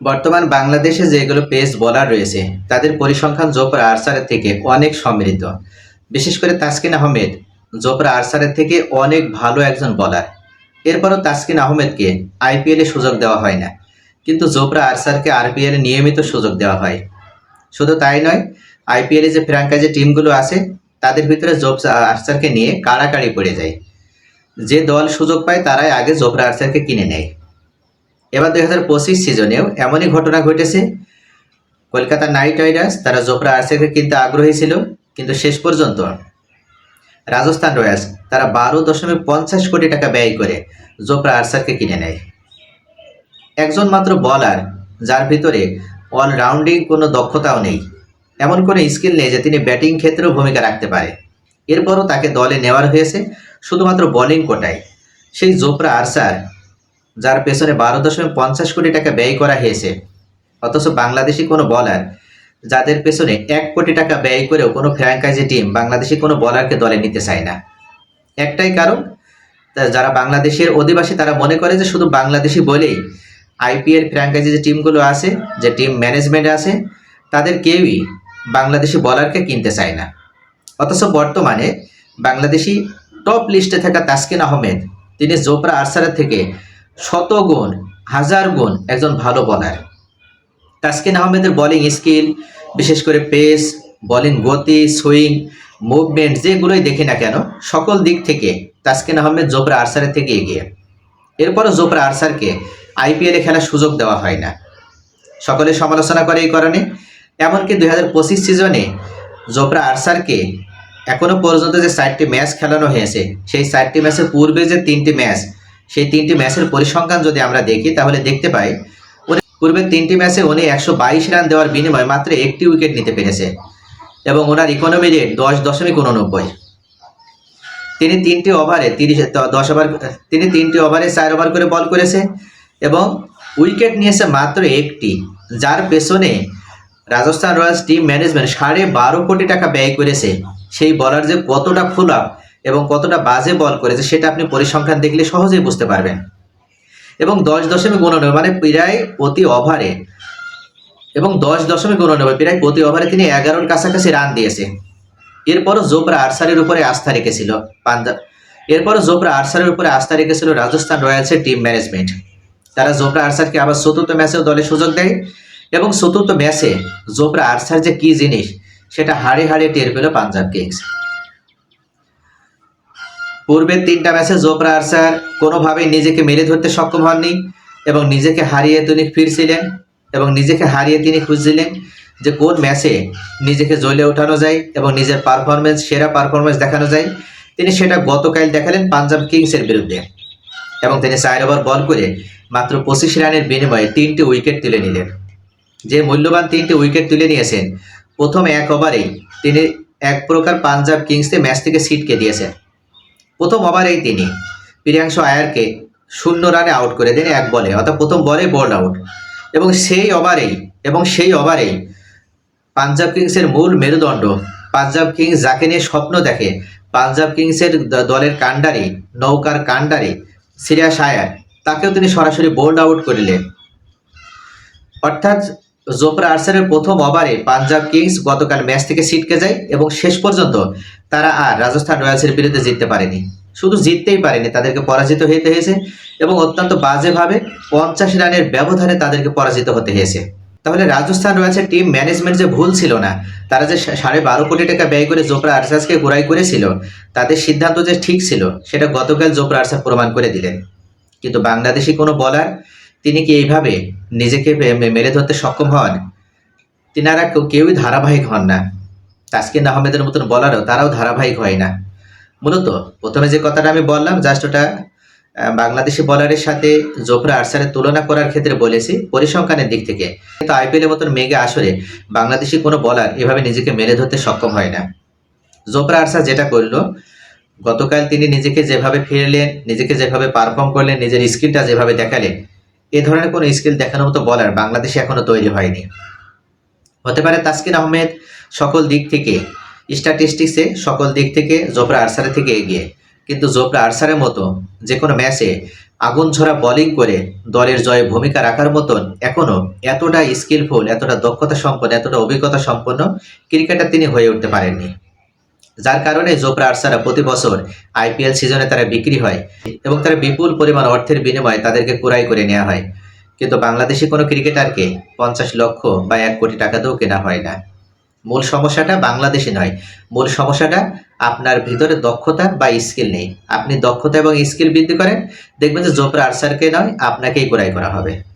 বর্তমান বাংলাদেশে যেগুলো পেস বোলার রয়েছে, তাদের পরিসংখ্যান জোপরা আরসারের থেকে অনেক সমৃদ্ধ। বিশেষ করে তাসকিন আহমেদ জোপরা আরসারের থেকে অনেক ভালো একজন বলার। এরপরও তাসকিন আহমেদকে আইপিএলে সুযোগ দেওয়া হয় না, কিন্তু জোপরা আরসারকে আরপিএলে নিয়মিত সুযোগ দেওয়া হয়। শুধু তাই নয়, আইপিএলে যে ফ্রাঙ্কাইজি টিমগুলো আছে, তাদের ভিতরে জোপরা আরসারকে নিয়ে কাড়াকাড়ি পড়ে যায়। যে দল সুযোগ পায়, তারাই আগে জোপরা আরসারকে কিনে নেয়। এবার দুই হাজার পঁচিশ সিজনেও এমনই ঘটনা ঘটেছে। কলকাতা নাইট রাইডার্স, তারা জোপরা আরসারকে কিনতে আগ্রহী ছিল, কিন্তু শেষ পর্যন্ত রাজস্থান রয়্যালস তারা বারো দশমিক পঞ্চাশ কোটি টাকা ব্যয় করে জোপরা আরসারকে কিনে নেয়। একজন মাত্র বলার যার ভিতরে অলরাউন্ডিং কোনো দক্ষতাও নেই। এমন কোনো স্কিল নেই যে তিনি ব্যাটিং ক্ষেত্রেও ভূমিকা রাখতে পারে। এরপরও তাকে দলে নেওয়ার হয়েছে, শুধুমাত্র বোলিং কোটায়। সেই জোপরা আরসার যার পেছনে বারো দশমিক পঞ্চাশ কোটি টাকা ব্যয় করা হয়েছে। অথচ বাংলাদেশি কোনো বলার যাদের পেছনে এক কোটি টাকা ব্যয় করেও কোনো ফ্র্যাঙ্কাইজি টিম বাংলাদেশি কোনো বলারকে দলে নিতে চায় না। একটাই কারণ যারা বাংলাদেশের অধিবাসী তারা মনে করে যে শুধু বাংলাদেশি বলেই আইপিএল ফ্র্যাঙ্কাইজি যে টিমগুলো আছে, যে টিম ম্যানেজমেন্ট আছে, তাদের কেউই বাংলাদেশি বলারকে কিনতে চায় না। অথচ বর্তমানে বাংলাদেশি টপ লিস্টে থাকা তাসকিন আহমেদ, তিনি জোপরা আরসারের থেকে শত গুণ হাজার গুণ একজন ভালো বলার তাসকিন আহমেদের বোলিং স্কিল বিশেষ করে পেস বোলিং গতি সুইং মুভমেন্ট যেগুলোই দেখি না কেন, সকল দিক থেকে তাসকিন আহমেদ জোপরা আরসারের থেকে এগিয়ে। এরপরও জোপরা আরসারকে আইপিএলে খেলার সুযোগ দেওয়া হয় না। সকলে সমালোচনা করে এই কারণে। এমনকি দুই হাজার পঁচিশ সিজনে জোপরা আরসারকে এখনও পর্যন্ত যে চারটি ম্যাচ খেলানো হয়েছে, সেই চারটি ম্যাচের পূর্বে যে তিনটি ম্যাচ সেই তিনটি ম্যাচের পরিসংখ্যান যদি আমরা দেখি, তাহলে দেখতে পাই পূর্বের তিনটি ম্যাচে উনি একশো বাইশ রান দেওয়ার বিনিময়ে মাত্র একটি উইকেট নিতে পেরেছে এবং ওনার ইকোনমি রেট দশ দশমিক উননব্বই। তিনি তিনটি ওভারে তিরিশ, দশ ওভার তিনি তিনটি ওভারে চার ওভার করে বল করেছে এবং উইকেট নিয়েছে মাত্র একটি, যার পেছনে রাজস্থান রয়্যালস টিম ম্যানেজমেন্ট সাড়ে বারো কোটি টাকা ব্যয় করেছে। সেই বলার যে কতটা ফুল আপ এবং কতটা বাজে বল করেছে সেটা আপনি পরিসংখ্যান দেখলে সহজেই বুঝতে পারবেন। এবং দশ দশমিক উননব্বই মানে প্রায় প্রতি ওভারে। এবং দশ দশমিক উননব্বই প্রায় প্রতি ওভারে তিনি এগারোর কাছাকাছি রান দিয়েছে। এরপরও জোপরা আরসারের উপরে আস্থা রেখেছিল পাঞ্জাব এরপরও জোপরা আরসারের উপরে আস্থা রেখেছিল রাজস্থান রয়্যালসের টিম ম্যানেজমেন্ট। তারা জোপরা আরসারকে আবার চতুর্থ ম্যাচেও দলে সুযোগ দেয় এবং চতুর্থ ম্যাচে জোপরা আরসার যে কি জিনিস, সেটা হাড়ে হাড়ে টের পেল পাঞ্জাব কিংস। পূর্বের তিনটা ম্যাচে জোপরা আরসার কোনোভাবেই নিজেকে মেলে ধরতে সক্ষম হননি এবং নিজেকে হারিয়ে তিনি ফিরছিলেন এবং নিজেকে হারিয়ে তিনি খুঁজছিলেন যে কোন ম্যাচে নিজেকে জ্বলে ওঠানো যায় এবং নিজের পারফরমেন্স সেরা পারফরমেন্স দেখানো যায়। তিনি সেটা গতকাল দেখালেন পাঞ্জাব কিংসের বিরুদ্ধে এবং তিনি চার ওভার বল করে মাত্র পঁচিশ রানের বিনিময়ে তিনটি উইকেট তুলে নিলেন। যে মূল্যবান তিনটি উইকেট তুলে নিয়েছেন, প্রথম এক ওভারেই তিনি এক প্রকার পাঞ্জাব কিংসকে ম্যাচ থেকে সিটকে দিয়েছেন। প্রথম ওভারেই তিনি। প্রিয়াংশু আয়ারকে শূন্য রানে আউট করে দেন এক বলে অর্থাৎ প্রথম বলে বোল্ড আউট এবং সেই ওভারেই এবং সেই ওভারেই পাঞ্জাব কিংসের মূল মেরুদণ্ড। পাঞ্জাব কিংস যাকে নিয়ে স্বপ্ন দেখে পাঞ্জাব কিংসের দলের কাণ্ডারি, নৌকার কাণ্ডারি সিরিয়াস আয়ার, তাকেও তিনি সরাসরি বোল্ড আউট করিলেন অর্থাৎ জোপরা আর্সারের প্রথম ওভারে পাঞ্জাব কিংস গতকাল ম্যাচ থেকে ছিটকে যায়, এবং শেষ পর্যন্ত তারা আর রাজস্থান রয়্যালসের বিরুদ্ধে জিততে পারেনি। শুধু জিততেই পারেনি, তাদেরকে পরাজিত হতে হয়েছে এবং অত্যন্ত বাজেভাবে পঞ্চাশ রানের ব্যবধানে তাদেরকে পরাজিত হতে হয়েছে। তাহলে রাজস্থান রয়্যালসের টিম ম্যানেজমেন্ট যে ভুল ছিল না, তারা যে সাড়ে বারো কোটি টাকা ব্যয় করে জোপরা আরসাসকে গোড়াই করেছিল, তাদের সিদ্ধান্ত যে ঠিক ছিল, সেটা গতকাল জোপরা আরসাস প্রমাণ করে দিলেন। কিন্তু বাংলাদেশি কোনো বলার, তিনি কি এইভাবে নিজেকে মেরে ধরতে সক্ষম হন? তিনারা কেউই ধারাবাহিক হন না। তাসকিন আহমেদের মতন বলারও তারাও ধারাবাহিক হয় না। মূলত প্রথমে যে কথাটা আমি বললাম জাস্ট ওটা বাংলাদেশি বলারের সাথে জোফরা আর্সারের তুলনা করার ক্ষেত্রে বলেছি, পরিসংখ্যানের দিক থেকে। কিন্তু আইপিএল এর মতন মেঘে আসরে বাংলাদেশি কোনো বলার এভাবে নিজেকে মেলে ধরতে সক্ষম হয় না। জোফরা আর্সার যেটা করল, গতকাল তিনি নিজেকে যেভাবে ফিরলেন, নিজেকে যেভাবে পারফর্ম করলেন, নিজের স্কিলটা যেভাবে দেখালেন, এ ধরনের কোনো স্কিল দেখানোর মতো বলার বাংলাদেশে এখনও তৈরি হয়নি। হতে পারে তাসকিন আহমেদ সকল দিক থেকে। স্ট্যাটিস্টিক্সে সকল দিক থেকে জোফরা আরসারের থেকে এগিয়ে। কিন্তু জোফরা আরসারের মতো যে কোনো ম্যাচে আগুন ঝরা বোলিং করে দলের জয়ে ভূমিকা রাখার মতন এখনও এতটা স্কিলফুল এতটা দক্ষতা সম্পন্ন, এতটা অভিজ্ঞতা সম্পন্ন ক্রিকেটার তিনি হয়ে উঠতে পারেননি। যার কারণে জোপরা আর্সারা প্রতি বছর আইপিএল সিজনে তারা বিক্রি হয় এবং তারা বিপুল পরিমাণ অর্থের বিনিময়ে তাদেরকে কুড়াই করে নেওয়া হয়। কিন্তু বাংলাদেশি কোনো ক্রিকেটারকে পঞ্চাশ লক্ষ বা এক কোটি টাকা দিয়েও কেনা হয় না। মূল সমস্যাটা বাংলাদেশে নয়। মূল সমস্যাটা আপনার ভিতরে দক্ষতা বা স্কিল নেই। আপনি দক্ষতা এবং স্কিল বৃদ্ধি করেন, দেখবেন যে জোপরা আর্সারকে নয়, আপনাকেই ক্রয় করা হবে।